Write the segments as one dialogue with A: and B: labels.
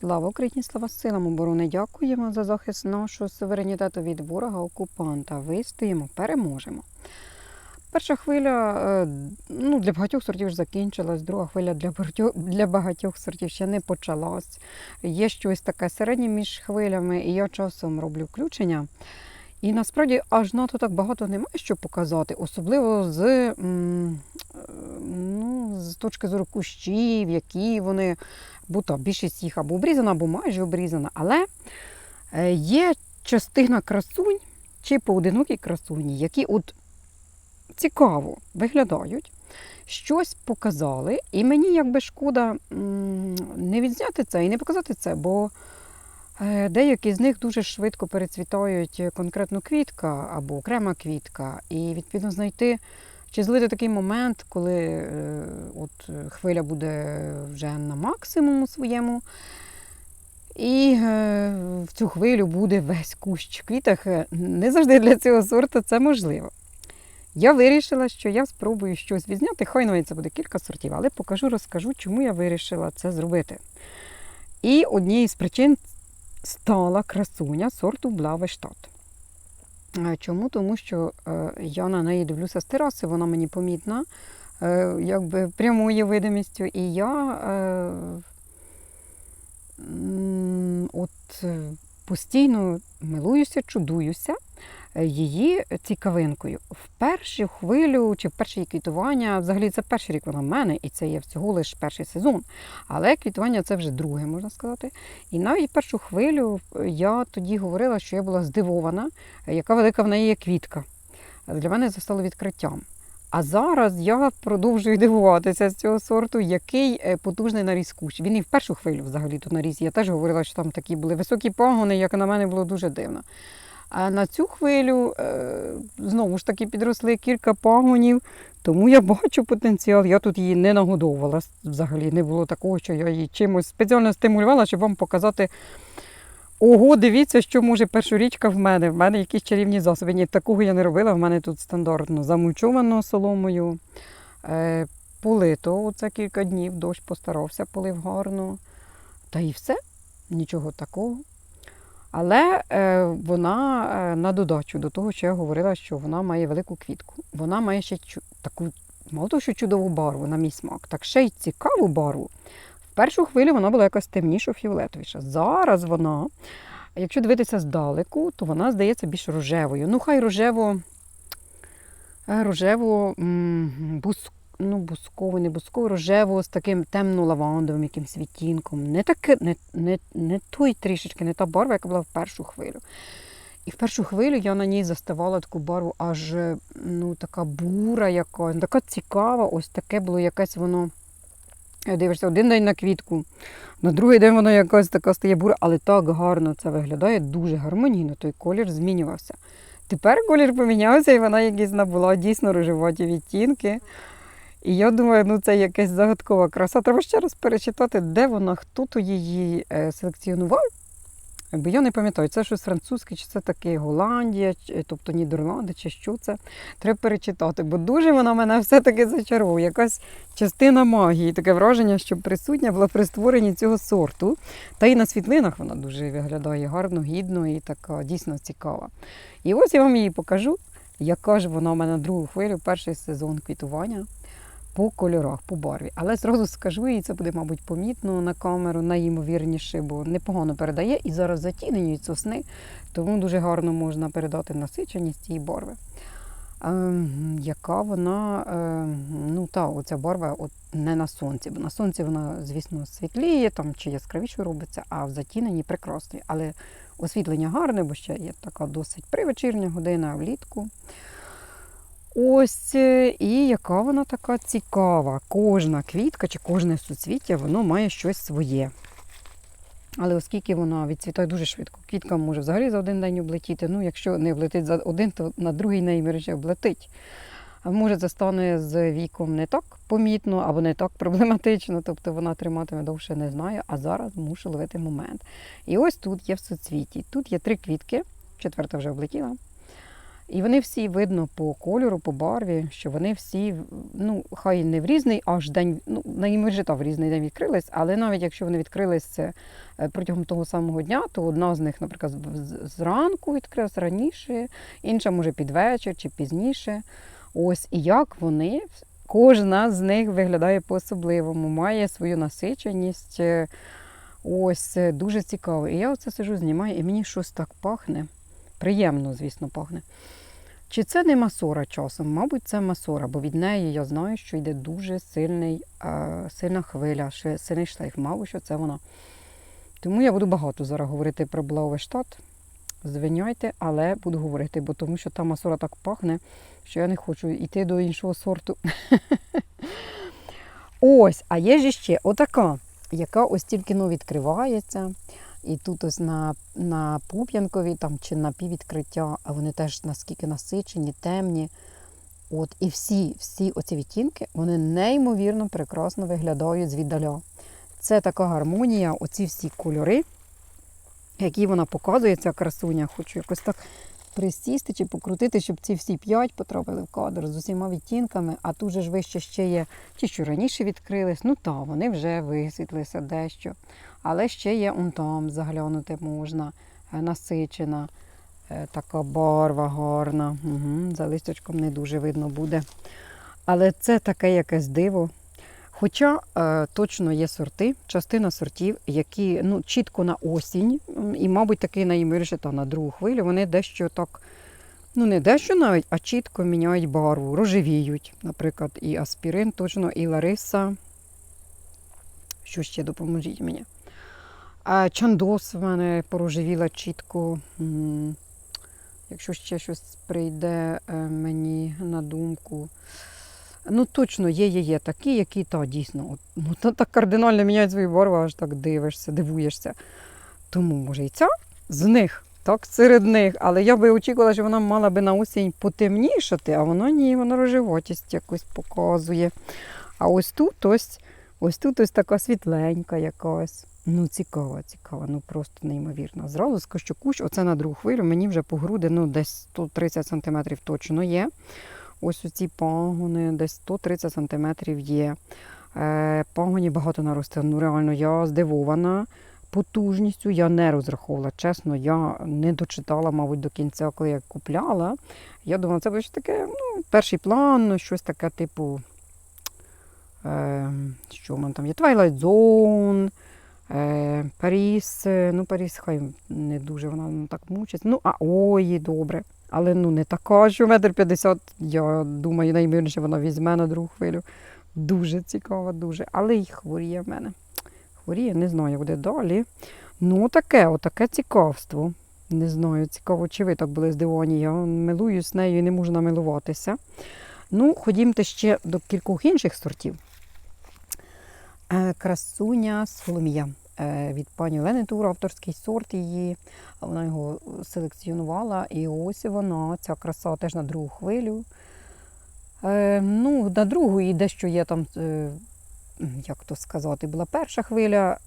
A: Слава Україні, слава силам оборони! Дякуємо за захист нашого суверенітету від ворога окупанта. Вистоїмо, переможемо. Перша хвиля е, ну, для багатьох сортів вже закінчилась, друга хвиля для багатьох, для багатьох сортів ще не почалась. Є щось таке середнє між хвилями, і я часом роблю включення. І насправді аж надто так багато немає що показати, особливо з, м, з точки зору кущів, які вони, бо то більшість їх або обрізана, або майже обрізана. Але е, є частина красунь чи поодинокі красуні, які от цікаво виглядають, щось показали, і мені якби шкода не відзняти це і не показати це, бо е, деякі з них дуже швидко перецвітають конкретно квітка або окрема квітка, і відповідно знайти. Чи злити такий момент, коли е, от е, хвиля буде вже на максимуму своєму, і е, в цю хвилю буде весь кущ квітах. Не завжди для цього сорту це можливо. Я вирішила, що я спробую щось відзняти. Хай навіть це буде кілька сортів, але покажу, розкажу, чому я вирішила це зробити. І однією з причин стала красуня сорту Блавештат. Чому? Тому що е, я на неї дивлюся з тераси, вона мені помітна, е, якби прямою видимістю. І я е, от постійно милуюся, чудуюся її цікавинкою. В першу хвилю чи в перше квітування, взагалі це перший рік вона в мене, і це є всього лише перший сезон. Але квітування це вже друге, можна сказати. І навіть першу хвилю е, я тоді говорила, що я була здивована, е, яка велика в неї є квітка. Для мене це стало відкриттям. А зараз я продовжую дивуватися з цього сорту, який е, потужний наріс кущ. Він і в першу хвилю взагалі тут наріс. Я теж говорила, що там такі були високі пагони, як на мене було дуже дивно. А на цю хвилю е, знову ж таки підросли кілька пагонів, тому я бачу потенціал. Я тут її не нагодовувала взагалі. Не було такого, що я її чимось спеціально стимулювала, щоб вам показати. Ого, дивіться, що може першорічка в мене. В мене якісь чарівні засоби. Ні, такого я не робила. В мене тут стандартно замульчовано соломою, е, полито оце кілька днів, дощ постарався, полив гарно. Та і все, нічого такого. Але е, вона е, на додачу до того, що я говорила, що вона має велику квітку. Вона має ще таку, мало того, що чудову барву на мій смак, так ще й цікаву барву. В першу хвилю вона була якась темніша, фіолетовіша. Зараз вона, якщо дивитися здалеку, то вона здається більш рожевою. Ну, хай рожево, е, рожево м, бус, ну, бусково, не бусково, рожево з таким темно-лавандовим якимсь відтінком. Не, таке, не, не, не той трішечки, не та барва, яка була в першу хвилю. І в першу хвилю я на ній заставала таку барву, аж ну, така бура якась, така цікава, ось таке було якесь воно. Е, Дивишся, один день на квітку, на другий день вона якась така стає бура, але так гарно це виглядає, дуже гармонійно, той колір змінювався. Тепер колір помінявся, і вона якісь набула дійсно рожеваті відтінки. І я думаю, ну це якась загадкова краса. Треба ще раз перечитати, де вона, хто то її е, селекціонував. Бо я не пам'ятаю, це щось французьке, чи це таке Голландія, чи- тобто Нідерланди, чи що це. Треба перечитати, бо дуже вона мене все-таки зачаровує. Якась частина магії, таке враження, що присутня була при створенні цього сорту. Та й на світлинах вона дуже виглядає гарно, гідно і така дійсно цікава. І ось я вам її покажу, яка ж вона у мене другу хвилю, перший сезон квітування по кольорах, по барві. Але зразу скажу, і це буде, мабуть, помітно на камеру, найімовірніше, бо непогано передає. І зараз затінені сосни, тому дуже гарно можна передати насиченість цієї барви. Ем, яка вона, ем, ну та, оця барва от не на сонці, бо на сонці вона, звісно, світліє там, чи яскравіше робиться, а в затіненні прекрасні. Але освітлення гарне, бо ще є така досить привечірня година влітку. Ось, е, і яка вона така цікава. Кожна квітка чи кожне суцвіття, воно має щось своє. Але оскільки вона відцвітає дуже швидко, квітка може взагалі за один день облетіти. Ну, якщо не влетить за один, то на другий наймірніше облетить. А може, це стане з віком не так помітно або не так проблематично, тобто вона триматиме довше не знаю, а зараз мушу ловити момент. І ось тут є в суцвіті. Тут є три квітки, четверта вже облетіла. І вони всі видно по кольору, по барві, що вони всі, ну, хай не в різний аж день, ну, наймежита в різний день відкрились, але навіть якщо вони відкрились е, протягом того самого дня, то одна з них, наприклад, зранку відкрилась раніше, інша може під вечір чи пізніше. Ось і як вони, кожна з них виглядає по-особливому, має свою насиченість. е, Ось е, дуже цікаво. І я оце сижу, знімаю, і мені щось так пахне. Приємно, звісно, пахне. Чи це не масора часом? Мабуть, це масора, бо від неї я знаю, що йде дуже сильний, е, сильна хвиля, сильний шлейф. Мабуть, що це вона. Тому я буду багато зараз говорити про Блауештат. Звиняйте, але буду говорити, бо тому що та масора так пахне, що я не хочу йти до іншого сорту. Ось, а є ж ще отака, яка ось тільки ну, відкривається. І тут ось на, на Пуп'янкові там, чи на піввідкриття, а вони теж наскільки насичені, темні. От, і всі, всі оці відтінки, вони неймовірно прекрасно виглядають звіддаля. Це така гармонія, оці всі кольори, які вона показує, ця красуня. Хочу якось так присісти чи покрутити, щоб ці всі п'ять потрапили в кадр з усіма відтінками, а тут же ж вище ще є ті, що раніше відкрились. Ну так, вони вже висвітлися дещо. Але ще є он там заглянути можна, е, насичена, е, така барва гарна. Угу, за листочком не дуже видно буде. Але це таке якесь диво. Хоча е, точно є сорти, частина сортів, які ну, чітко на осінь, і, мабуть, такий найімиріше та на другу хвилю, вони дещо так, ну не дещо навіть, а чітко міняють барву, рожевіють. Наприклад, і аспірин точно, і Лариса. Що ще допоможіть мені? А чандос в мене порожевіла чітко. Якщо ще щось прийде е, мені на думку. Ну, точно є, є, є такі, які та дійсно от, ну, та, так кардинально міняють свої барви, аж так дивишся, дивуєшся. Тому, може, і ця з них, так, серед них. Але я би очікувала, що вона мала би на осінь потемнішати, а вона ні, вона рожевотість якось показує. А ось тут ось, ось тут ось така світленька якась. Ну, цікава, цікава, ну просто неймовірно. Зразу скажу, що кущ, оце на другу хвилю, мені вже по груди ну, десь 130 см точно є. Ось оці пагони, десь 130 см є. Е, пагоні багато наросте. Ну, реально, я здивована потужністю. Я не розраховувала. Чесно, я не дочитала, мабуть, до кінця, коли я купляла. Я думала, це буде таке, ну, перший план, ну, щось таке, типу. Е, що в мене там є? Twilight Zone, е, Паріс. е, Ну, Паріс хай не дуже вона ну, так мучить. Ну, а ой, добре. Але ну не така, що метр п'ятдесят, я думаю, найменше вона візьме на другу хвилю. Дуже цікава, дуже. Але й хворіє в мене. Хворіє, не знаю, буде далі. Ну, таке, отаке цікавство. Не знаю, цікаво, чи ви так були здивовані. Я милуюсь нею і не можу намилуватися. Ну, ходімте ще до кількох інших сортів. Е, Красуня Соломія від пані Олени Тур, авторський сорт її. Вона його селекціонувала. І ось вона, ця краса теж на другу хвилю. Е, ну, на другу і дещо є там, е, як то сказати, була перша хвиля.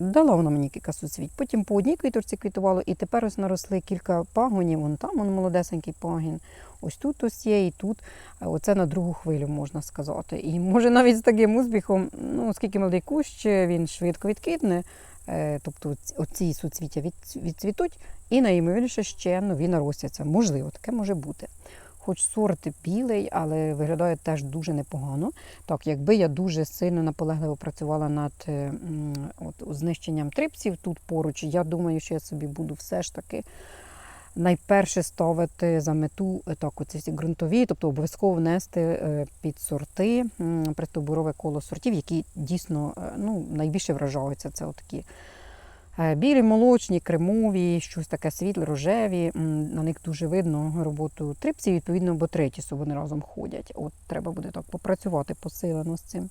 A: Дала вона мені кілька суцвіть. Потім по одній квіточці квітувало, і тепер ось наросли кілька пагонів. Вон там вон молодесенький пагін. Ось тут ось є, і тут. Е, Оце на другу хвилю можна сказати. І може навіть з таким успіхом, ну, оскільки молодий кущ, він швидко відкидне. Е, Тобто оці суцвіття відцвітуть, і найімовірніше ще нові наростяться. Можливо, таке може бути. Хоч сорт білий, але виглядає теж дуже непогано. Так, якби я дуже сильно наполегливо працювала над е, от, знищенням трипсів тут поруч, я думаю, що я собі буду все ж таки найперше ставити за мету е, так, оці всі ґрунтові, тобто обов'язково внести е, під сорти м, пристовбурове коло сортів, які дійсно ну, найбільше вражаються. Це отакі білі, молочні, кремові, щось таке світле, рожеві. На них дуже видно роботу трипсів, відповідно, бо третісу вони разом ходять. От треба буде так попрацювати посилено з цим.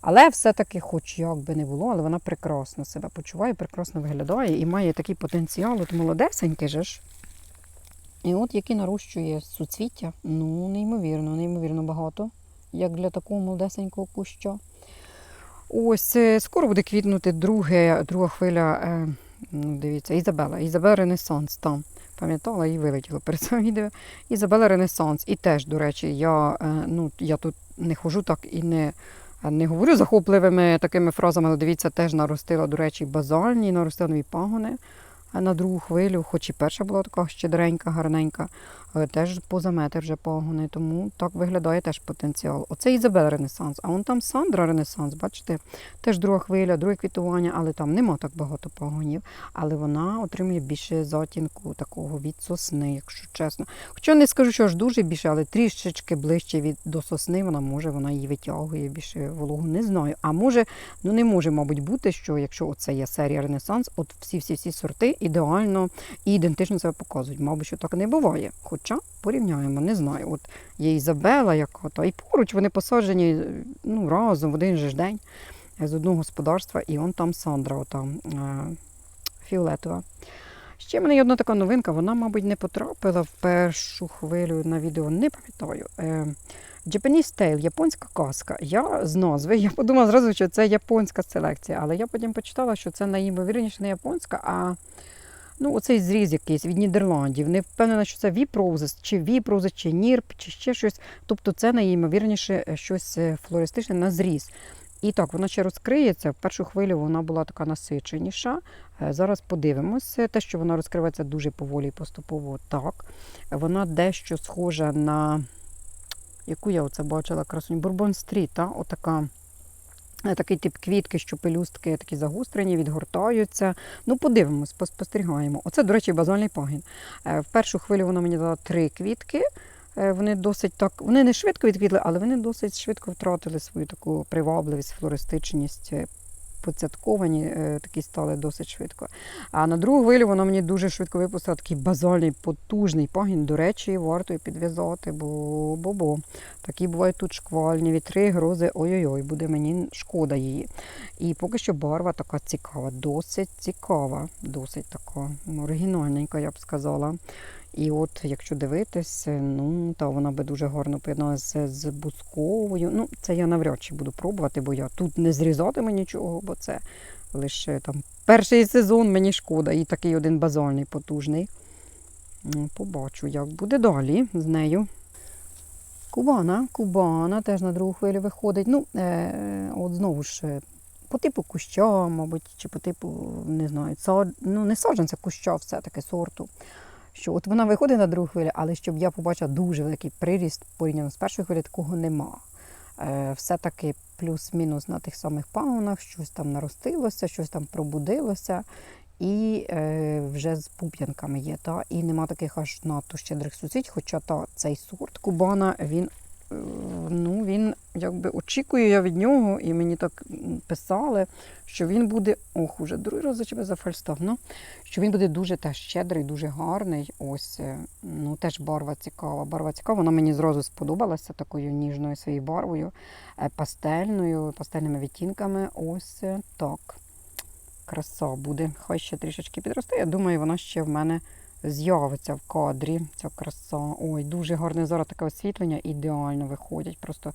A: Але все-таки, хоч як би не було, але вона прекрасно себе почуває, прекрасно виглядає і має такий потенціал, от молодесенький же ж. І от який нарощує суцвіття, ну, неймовірно, неймовірно багато, як для такого молодесенького куща. Ось е, скоро буде квітнути друге, друга хвиля. е, Ну, дивіться, Ізабела, Ізабела Ренесанс там. пам'ятала і вилетіла перед цим відео. Ізабела Ренесанс. І теж, до речі, я, е, ну, я тут не хожу так і не, не говорю захопливими такими фразами, але дивіться, теж наростила, до речі, базальні, наростила нові пагони на другу хвилю, хоч і перша була така щедренька, гарненька, але теж поза метр вже пагони, тому так виглядає теж потенціал. Оце Ізабела Ренесанс, а вон там Сандра Ренесанс, бачите, теж друга хвиля, друге квітування, але там нема так багато пагонів, але вона отримує більше затінку такого від сосни, якщо чесно. Хоча не скажу, що аж дуже більше, але трішечки ближче від до сосни вона може, вона її витягує більше вологу. Не знаю. А може, ну не може, мабуть, бути, що якщо оце є серія Ренесанс, от всі-всі-всі сорти ідеально і ідентично себе показують. Мабуть, що так не буває. Хоча порівняємо, не знаю. От є Ізабела, яка то і поруч вони посаджені ну, разом в один же ж день з одного господарства, і он там Сандра, ота е, фіолетова. Ще в мене є одна така новинка, вона, мабуть, не потрапила в першу хвилю на відео, не пам'ятаю. Е, Japanese Tale, японська казка. Я з назви, я подумала зразу, що це японська селекція, але я потім почитала, що це найімовірніше не японська, а ну, оцей зріз якийсь від Нідерландів. Не впевнена, що це Віпроузес, чи Віпроузес, чи Нірп, чи ще щось. Тобто це найімовірніше е, щось е, флористичне на зріз. І так, вона ще розкриється. В першу хвилю вона була така насиченіша. Е, Зараз подивимося. Те, що вона розкривається дуже поволі і поступово так. Вона дещо схожа на яку я оце бачила красуню. Бурбон стріт, отака. Е, Такий тип квітки, що пелюстки такі загострені, відгортаються. Ну, подивимось, поспостерігаємо. Оце, до речі, базальний пагін. Е, В першу хвилю вона мені дала три квітки. Е, Вони досить так, вони не швидко відквітли, але вони досить швидко втратили свою таку привабливість, флористичність. Поцятковані е, такі стали досить швидко. А на другу хвилю вона мені дуже швидко випустила такий базальний, потужний пагін. До речі, варто і підв'язати, бо бо бо такі бувають тут шквальні вітри, грози. Ой-ой-ой, буде мені шкода її. І поки що барва така цікава, досить цікава, досить така оригінальненька, я б сказала. І от, якщо дивитись, ну та вона би дуже гарно поєдналася з бусковою. Ну, це я навряд чи буду пробувати, бо я тут не зрізатиму нічого, бо це лише там перший сезон, мені шкода. І такий один базальний потужний. Ну, Побачу, як буде далі з нею. Кубана, Кубана теж на другу хвилю виходить. Ну, е, от знову ж, е, по типу куща, мабуть, чи по типу, не знаю, сад, ну не саджанця куща все-таки сорту. Що от вона виходить на другу хвилю, але щоб я побачила дуже великий приріст порівняно з першою хвилі, такого нема. Е, все-таки плюс-мінус на тих самих пагонах, щось там наростилося, щось там пробудилося. І е, вже з пуп'янками є, та, і нема таких аж надто щедрих сусідів, хоча та, цей сорт Кубана, він, ну, він якби очікую я від нього, і мені так писали, що він буде, ох, уже другий раз за тебе зафальстав, ну, що він буде дуже теж щедрий, дуже гарний. Ось, е, ну, теж барва цікава. Барва цікава, вона мені зразу сподобалася такою ніжною своєю барвою, е, пастельною, пастельними відтінками. Ось е, так краса буде. Хай ще трішечки підросте. Я думаю, вона ще в мене з'явиться в кадрі. Ця краса. Ой, дуже гарне зараз таке освітлення, ідеально виходять. Просто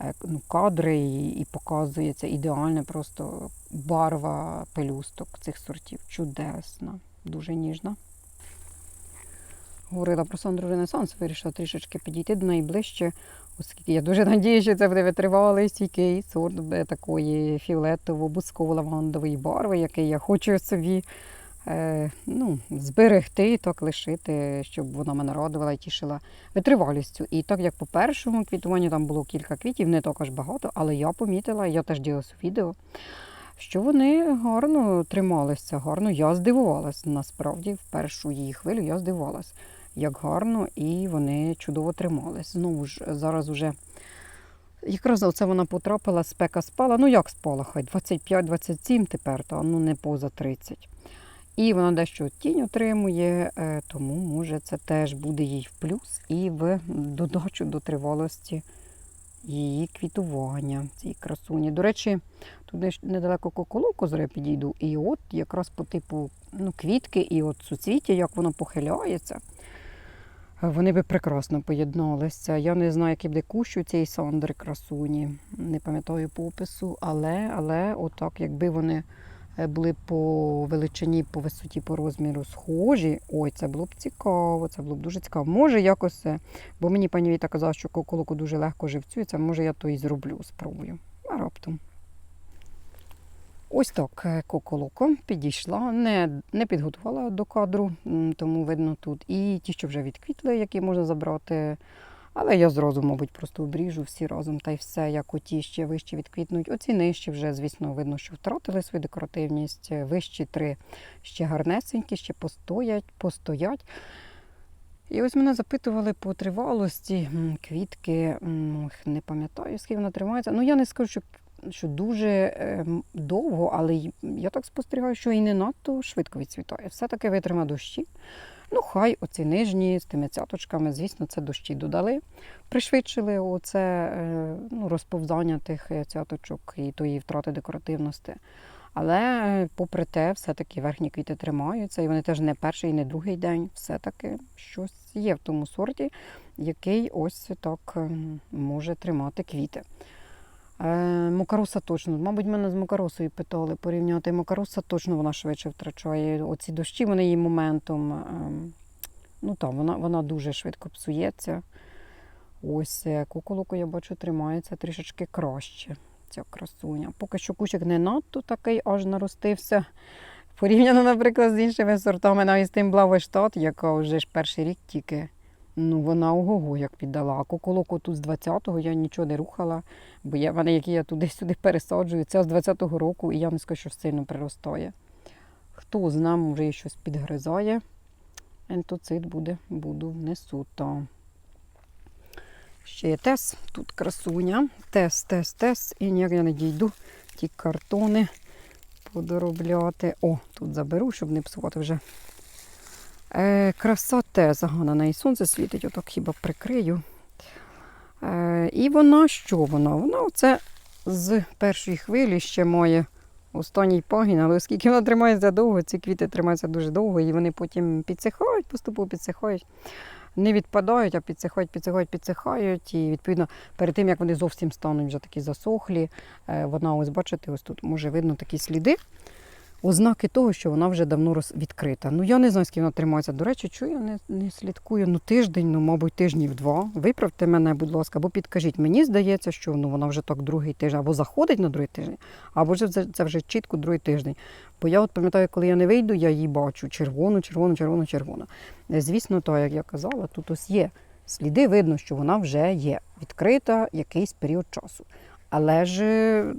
A: е, ну, кадри і, показується ідеальна просто барва пелюсток цих сортів. Чудесна, дуже ніжна. Говорила про Сандру Ренесанс, вирішила трішечки підійти до неї ближче, оскільки я дуже надію, що це буде витривалий стійкий сорт такої фіолетово-бусково-лавандової барви, який я хочу собі ну, зберегти так лишити, щоб вона мене радувала і тішила витривалістю. І так як по першому квітуванню там було кілька квітів, не також багато, але я помітила, я теж ділилася у відео. Що вони гарно трималися, гарно. Я здивувалась. Насправді, в першу її хвилю я здивувалась, як гарно і вони чудово тримались. Знову ж зараз уже якраз оце вона потрапила, спека спала. Ну як спала? Хай 25-27 тепер, та ну не поза 30. І вона дещо тінь отримує, е, тому може це теж буде їй в плюс і в додачу до тривалості її квітування, цієї красуні. До речі, тут недалеко коколоку зараз підійду, і от якраз по типу ну, квітки і от суцвіття, як воно похиляється. Вони би прекрасно поєдналися. Я не знаю, який буде кущ у цієї сандри красуні. Не пам'ятаю по опису, але, але отак, якби вони були по величині, по висоті, по розміру схожі. Ой, це було б цікаво, це було б дуже цікаво. Може, якось, е, бо мені пані Віта казала, що коколоку дуже легко живцюється, може я то і зроблю, спробую. А раптом. Ось так е, коколоко підійшла, не, не підготувала до кадру, тому видно тут. І ті, що вже відквітли, які можна забрати. Але я зразу, мабуть, просто обріжу всі разом та й все, як оті ще вище відквітнуть. Оці нижчі вже, звісно, видно, що втратили свою декоративність. Вищі три ще гарнесенькі, ще постоять, постоять. І ось мене запитували по тривалості квітки, не пам'ятаю, скільки вона тримається. Ну, я не скажу, що, що дуже е, довго, але я так спостерігаю, що і не надто швидко відцвітає. Все-таки витрима дощі. Ну, хай оці нижні з тими цяточками, звісно, це дощі додали, пришвидшили оце е, ну, розповзання тих е, цяточок і тої втрати декоративності. Але е, попри те, все-таки верхні квіти тримаються, і вони теж не перший і не другий день. Все-таки щось є в тому сорті, який ось так е, може тримати квіти. Е, Мокаруса точно. Мабуть, мене з Мокарусою питали порівняти. Мокаруса точно вона швидше втрачає. Оці дощі, вони її моментом. ем, Ну там, вона, вона дуже швидко псується. Ось е, куколоку, я бачу, тримається трішечки краще. Ця красуня. Поки що кущик не надто такий аж наростився. Порівняно, наприклад, з іншими сортами, навіть з тим Блавештат, яка вже ж перший рік тільки. Ну, вона ого-го як піддала. А куколоку тут з 20-го я нічого не рухала, бо я, вони, які я туди-сюди пересаджую, це з 20-го року, і я не скажу, що сильно приростає. Хто знає, може, і щось підгризає. Ентоцит буде, буду внесу. Та. Ще є тес, тут красуня. Тес, тес, тес. І ніяк я не дійду ті картони подоробляти. О, тут заберу, щоб не псувати вже. Е, краса теза, на сонце світить, отак хіба прикрию. Е, і вона що вона? Вона оце з першої хвилі ще має останній пагін, але оскільки вона тримається довго, ці квіти тримаються дуже довго, і вони потім підсихають, поступово підсихають. Не відпадають, а підсихають, підсихають, підсихають. І відповідно перед тим, як вони зовсім стануть вже такі засохлі, е, вона ось бачите, ось тут може видно такі сліди. Ознаки того, що вона вже давно відкрита. Ну я не знаю, скільки вона тримається. До речі, чую, не, не слідкую. Ну тиждень, ну мабуть, тижнів два. Виправте мене, будь ласка, або підкажіть. Мені здається, що ну вона вже так другий тиждень, або заходить на другий тиждень, або вже це, це вже чітко другий тиждень. Бо я от пам'ятаю, коли я не вийду, я її бачу червону, червону, червону, червону. Е, Звісно, то, як я казала, тут ось є сліди, видно, що вона вже є відкрита якийсь період часу. Але ж,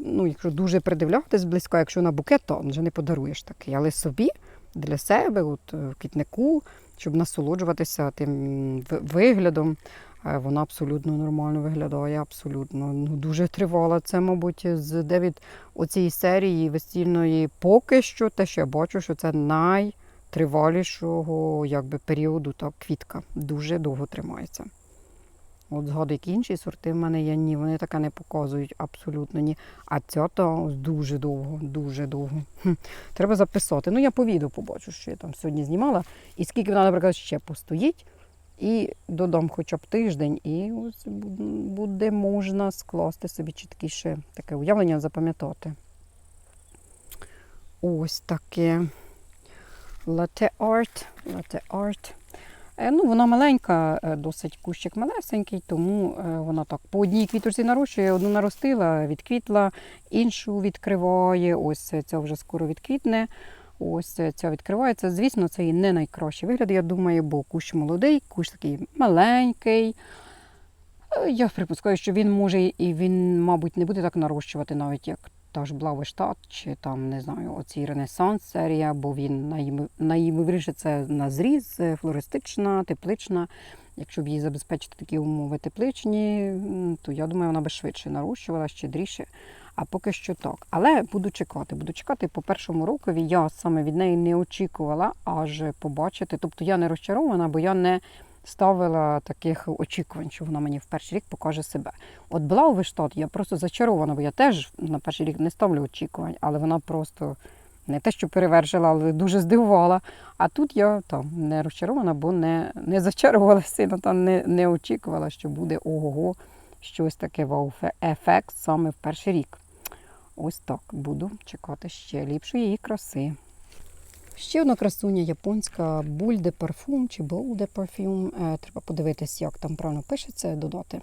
A: ну, якщо дуже придивлятись близько, якщо на букет, то вже не подаруєш такий. Але собі для себе, от е, в квітнику, щоб насолоджуватися тим виглядом, е, вона абсолютно нормально виглядає, абсолютно ну, дуже тривала. Це, мабуть, з девід оцієї серії весільної поки що те, що я бачу, що це найтривалішого якби, періоду так, квітка. Дуже довго тримається. От згадую, які інші сорти в мене є, ні, вони таке не показують абсолютно ні. А ця то дуже довго, дуже довго. Хм. Треба записати. Ну, я по відео побачу, що я там сьогодні знімала. І скільки вона, наприклад, ще постоїть, і додам хоча б тиждень, і ось буде можна скласти собі чіткіше таке уявлення, запам'ятати. Ось таке. Latte art. Latte art. Е, Ну, вона маленька, е, досить кущик малесенький, тому е, вона так по одній квіточці нарощує, одну наростила, відквітла, іншу відкриває. Ось ця вже скоро відквітне. Ось ця відкривається. Звісно, це і не найкращий вигляд, я думаю, бо кущ молодий, кущ такий маленький. Я припускаю, що він може і він, мабуть, не буде так нарощувати, навіть як та ж Блавештат, чи там, не знаю, оцій Ренесанс серія, бо він найімовірніше це на зріз, е, флористична, теплична. Якщо б їй забезпечити такі умови тепличні, то я думаю, вона би швидше нарощувала, щедріше. А поки що так. Але буду чекати. Буду чекати по першому рокові. Я саме від неї не очікувала аж побачити. Тобто я не розчарована, бо я не ставила таких очікувань, що вона мені в перший рік покаже себе. От була у Виштат, я просто зачарована, бо я теж на перший рік не ставлю очікувань, але вона просто не те, що перевершила, але дуже здивувала. А тут я там не розчарована, бо не, не зачарувала сильно, там не, не очікувала, що буде ого-го щось таке вау-ефект саме в перший рік. Ось так буду чекати ще ліпшої її краси. Ще одна красуня японська бульде парфум чи болде парфюм. Е, Треба подивитись, як там правильно пишеться, додати.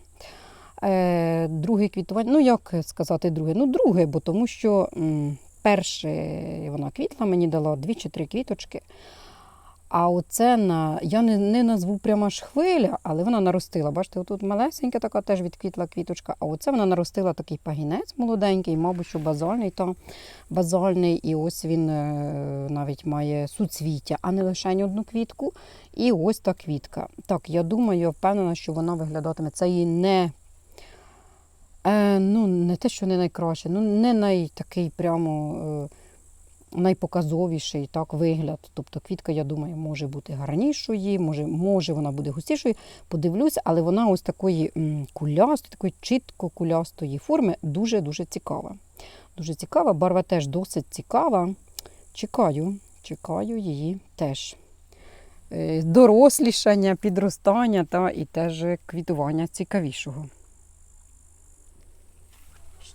A: Е, Друге квітування, ну як сказати друге? Ну, друге, бо тому що перше вона квітла, мені дала дві чи три квіточки. А оце на я не, не назву прямо аж хвиля, але вона наростила. Бачите, отут малесенька така теж відквітла квіточка, а оце вона наростила такий пагінець молоденький, мабуть, що базальний та базальний, і ось він е, навіть має суцвіття, а не лише одну квітку. І ось та квітка. Так, я думаю, я впевнена, що вона виглядатиме. Це її не. Е, ну, не те, що не найкраще, ну не най такий прямо е, найпоказовіший так, вигляд. Тобто квітка, я думаю, може бути гарнішою, може, може вона буде густішою. Подивлюся, але вона ось такої кулястої, такої чітко кулястої форми, дуже-дуже цікава. Дуже цікава, барва теж досить цікава. Чекаю, чекаю її теж. Е, Дорослішання, підростання та і теж квітування цікавішого.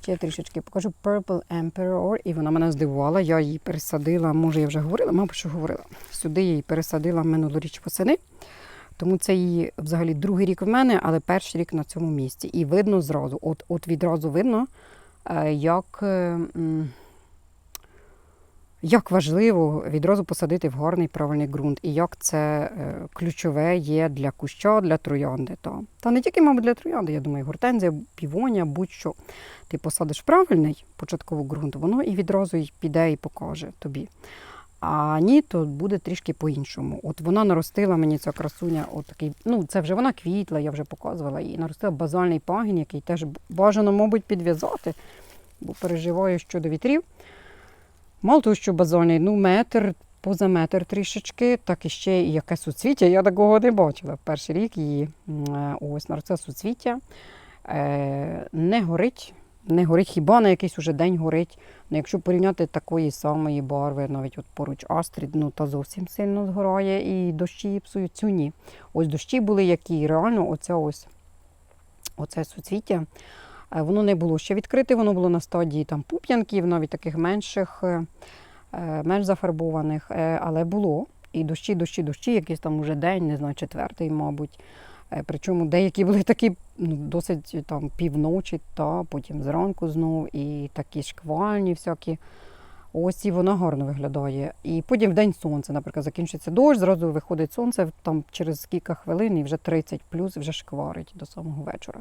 A: Ще трішечки покажу Purple Emperor, і вона мене здивувала. Я її пересадила, може, я вже говорила, мабуть, що говорила. Сюди я її пересадила минулоріч восени. Тому це її взагалі другий рік в мене, але перший рік на цьому місці. І видно зразу, от, от відразу видно, е, як, е, як важливо відразу посадити в гарний правильний ґрунт, і як це е, ключове є для куща, для троянди. Та, та не тільки, мабуть, для троянди, я думаю, гортензія, півонія, будь-що. Ти посадиш правильний початковий ґрунт, воно і відразу й піде і покаже тобі. А ні, то буде трішки по-іншому. От вона наростила мені ця красуня, от такий, ну це вже вона квітла, я вже показувала, і наростила базальний пагін, який теж бажано, мабуть, підв'язати, бо переживаю щодо вітрів. Мало того, що базальний, ну метр, поза метр трішечки, так і ще яке суцвіття. Я такого не бачила. Перший рік її е, ось наростила суцвіття. Е, не горить. Не горить хіба на якийсь уже день горить. Ну, якщо порівняти такої самої барви, навіть от поруч Астрід, ну та зовсім сильно згорає і дощі псують цю ні. Ось дощі були які, реально оце ось оце суцвіття. Е, Воно не було ще відкрите, воно було на стадії там пуп'янків, навіть таких менших, е, е, менш зафарбованих, але було. І дощі, дощі, дощі, якийсь там уже день, не знаю, четвертий, мабуть. Причому деякі були такі ну, досить там півночі, та потім зранку знов, і такі шквальні всякі. Ось і воно гарно виглядає. І потім в день сонця, наприклад, закінчиться дощ, зразу виходить сонце там через кілька хвилин і вже 30 плюс вже шкварить до самого вечора.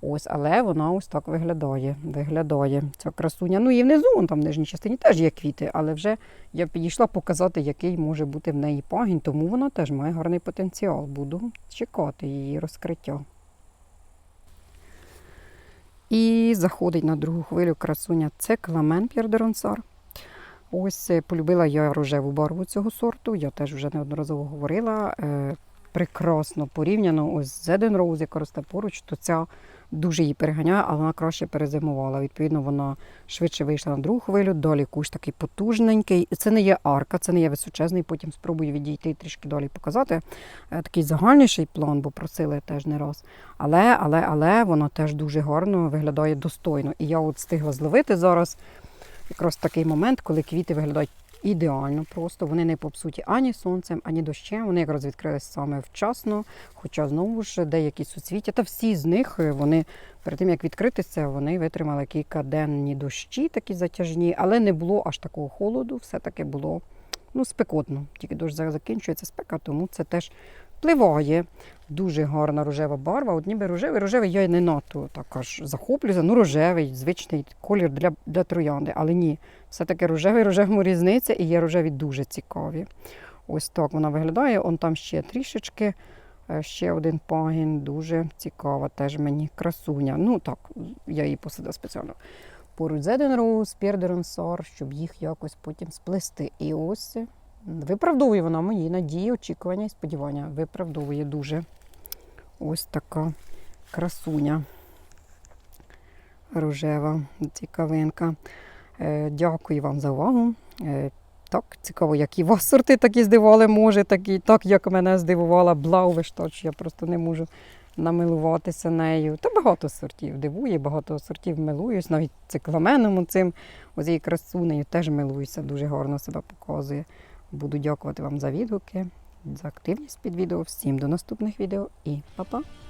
A: Ось, але вона ось так виглядає. Виглядає ця красуня. Ну і внизу, вон там в нижній частині теж є квіти, але вже я підійшла показати, який може бути в неї пагінь, тому вона теж має гарний потенціал. Буду чекати її розкриття. І заходить на другу хвилю красуня. Це Кламен П'єрдеронсар. Ось е, полюбила я рожеву барву цього сорту. Я теж вже неодноразово говорила. Е, прекрасно порівняно ось з Zeden Rose, яка росте поруч, то ця дуже її переганяє, але вона краще перезимувала. Відповідно, вона швидше вийшла на другу хвилю. Далі кущ такий потужненький. Це не є арка, це не є височезний. Потім спробую відійти трішки далі показати. Е, Такий загальніший план, бо просили теж не раз. Але, але, але вона теж дуже гарно виглядає достойно. І я от встигла зловити зараз якраз такий момент, коли квіти виглядають ідеально просто. Вони не попсуті ані сонцем, ані дощем. Вони якраз відкрились саме вчасно. Хоча знову ж деякі суцвіття, та всі з них е, вони перед тим як відкритися, вони витримали кількаденні дощі, такі затяжні, але не було аж такого холоду. Все-таки було ну, спекотно. Тільки дощ зараз закінчується спека, тому це теж впливає. Дуже гарна рожева барва. От ніби рожевий, рожевий я й не надто так аж захоплююся. Ну, рожевий, звичний колір для, для троянди. Але ні, все-таки рожевий, рожевому різниця, і є рожеві дуже цікаві. Ось так вона виглядає. Он там ще трішечки. е, Ще один пагін, дуже цікава, теж мені красуня. Ну так, я її посадила спеціально. Поруч Зеден Роуз, Пєрдерон Сар, щоб їх якось потім сплести. І ось виправдовує вона мої надії, очікування і сподівання. Виправдовує дуже. Ось така красуня рожева, цікавинка. Е, Дякую вам за увагу. Е, Так, цікаво, які вас сорти такі здивували, може, такі, так як мене здивувала Блаувештач, я просто не можу намилуватися нею. Та багато сортів дивує, багато сортів милуюсь, навіть цикламеном цим, оцією красунею теж милуюся, дуже гарно себе показує. Буду дякувати вам за відгуки, за активність під відео. Всім до наступних відео і па-па!